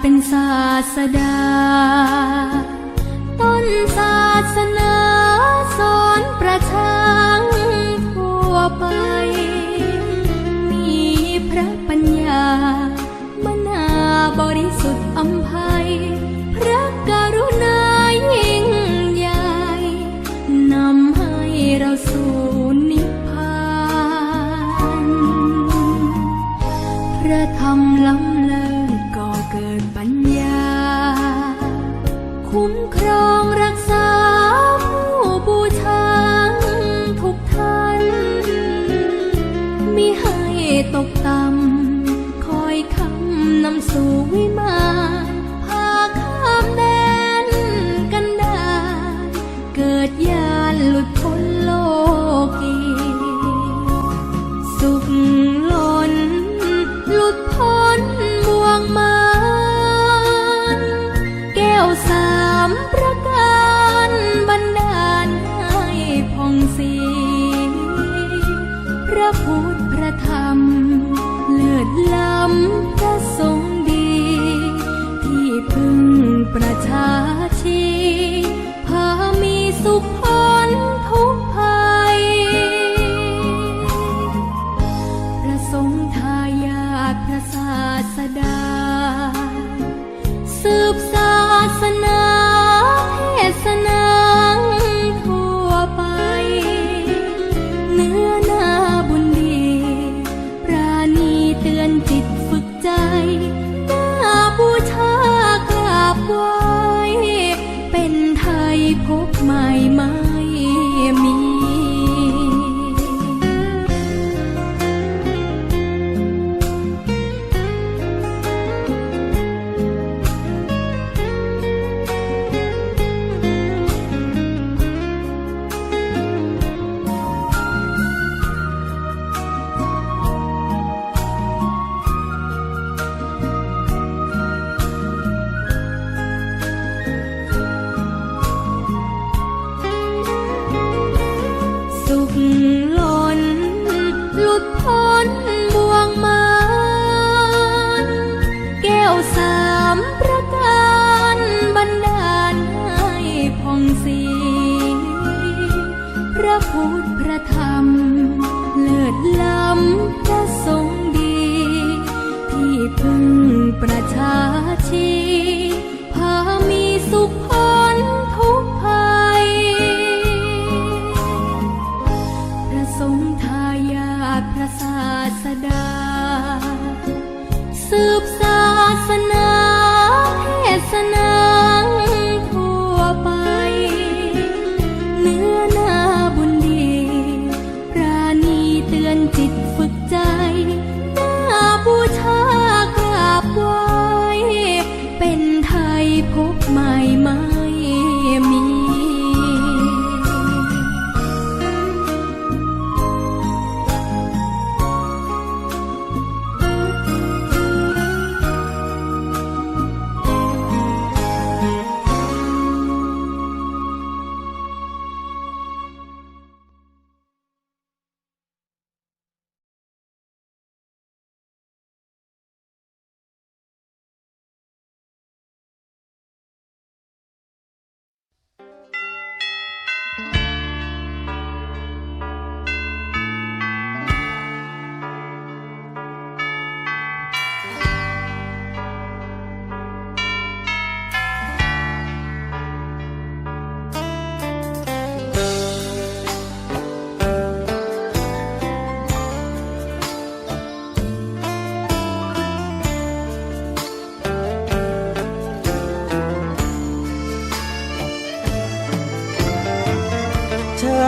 เป็นศาสดา ต้นศาสนาสอนประชาทั่วไป มีพระปัญญามนาบริสุทธิ์อัมพา ไม่มา my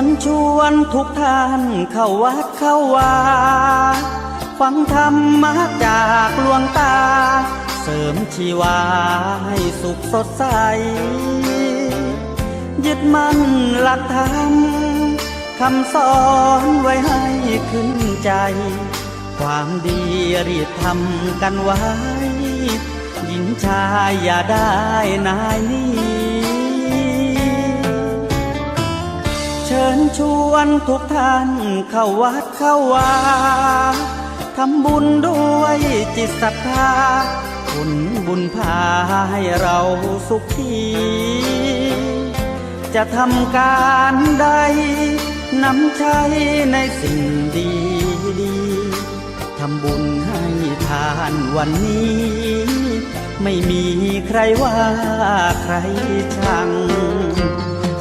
ญชวนทุกท่านเข้าวัดเข้าวาฟังธรรมมาจากหลวงตา เสริมชีวาให้สุขสดใส ยึดมั่นหลักธรรมคำสอนไว้ให้ขึ้นใจ ความดีรีบทำกันไว้ยิงชายอย่าได้นายนี้ ชิญชวนทุกท่านเข้าวัดเข้าวาทำบุญด้วยจิตศรัทธาคุณบุญพาให้เราสุขทีจะทำการใดนำใช้ในสิ่งดีดีทำบุญให้ทานวันนี้ ไม่มีใครว่าใครชัง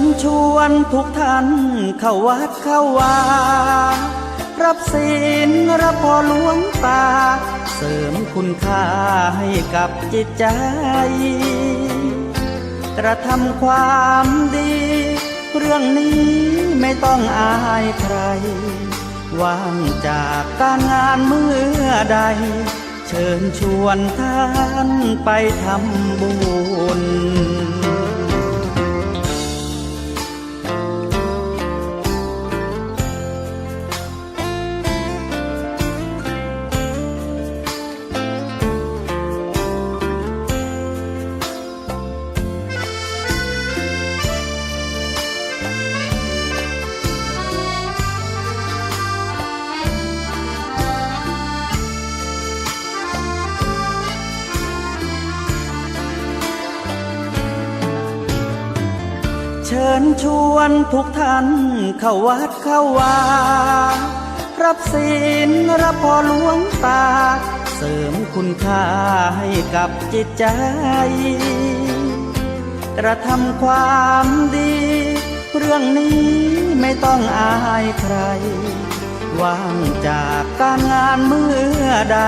ญชวนทุกท่านเข้าวัดเข้าวา รับศีลรับพอหลวงตา เสริมคุณค่าให้กับจิตใจ กระทำความดี เรื่องนี้ไม่ต้องอายใคร ว่างจากการงานเมื่อใด เชิญชวนท่านไปทำบุญ ญชวนทุกท่านเข้าวัดเข้าวา รับศีลรับพอหลวงตา เสริมคุณค่าให้กับจิตใจ กระทำความดี เรื่องนี้ไม่ต้องอายใคร ว่างจากการงานเมื่อใด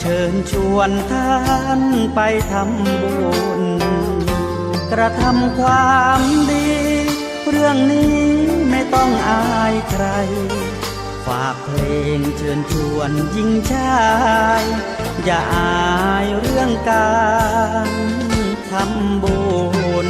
เชิญชวนท่านไปทำบุญ กระทำความดี เรื่องนี้ไม่ต้องอายใคร ฝากเพลงเชิญชวนยิ่งชาย อย่าอายเรื่องการทำบุญ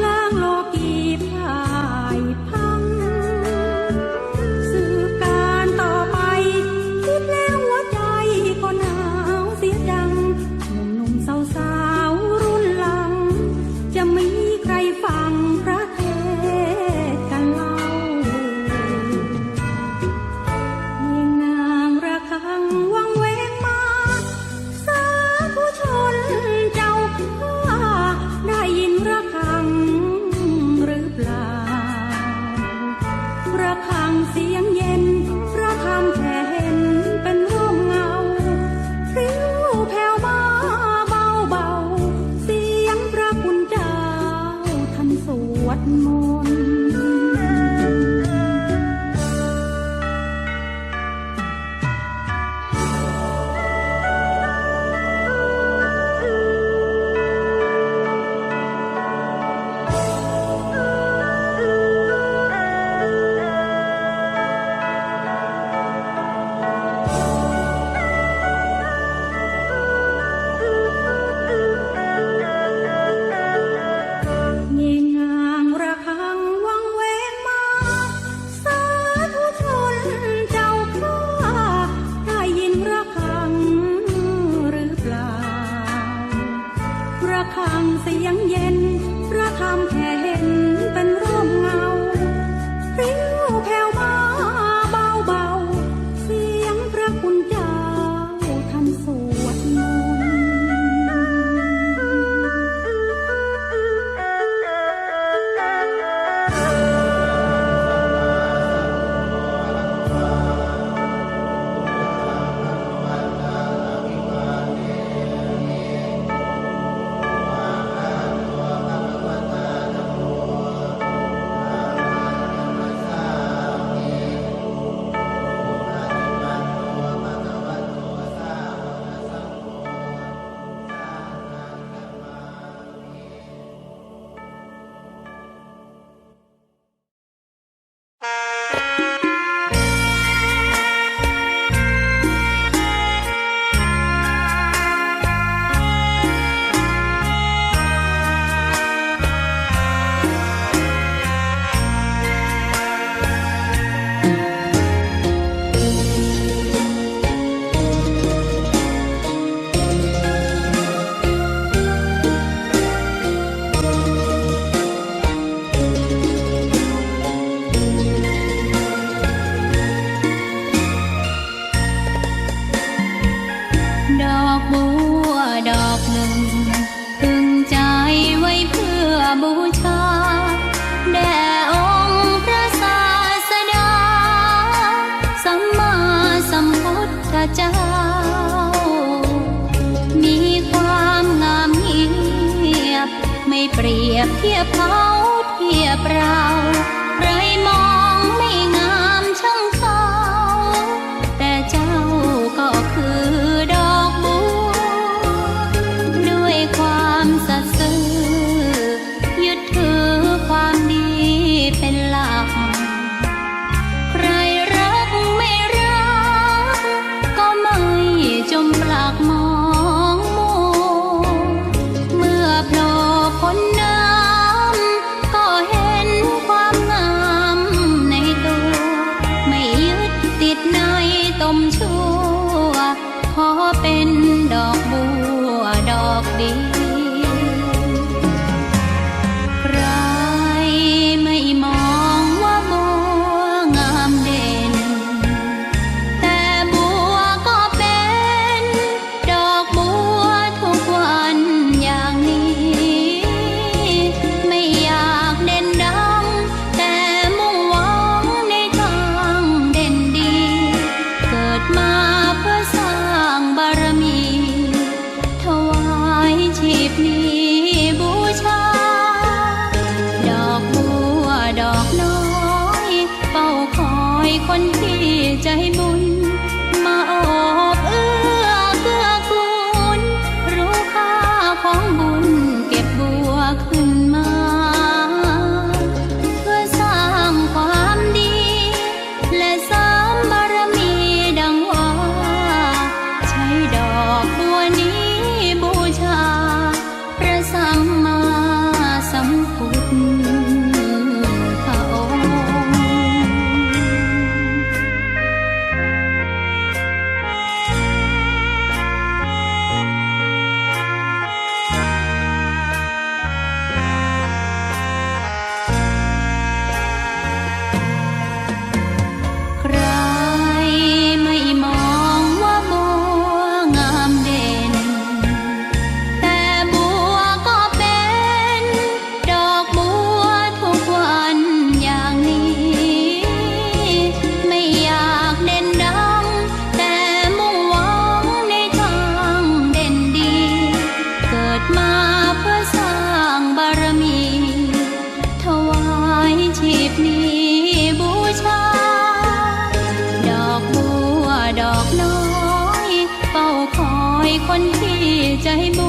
冷落 ธรรมเสียงเย็นพระธรรมแห่ อกบัวดอกหนึ่งพึงใจไว้เพื่อบูชา แด่องค์พระศาสดา สัมมาสัมพุทธเจ้า มีความงามเงียบ ไม่เปรียบเทียบพอ คนที่ใจบุ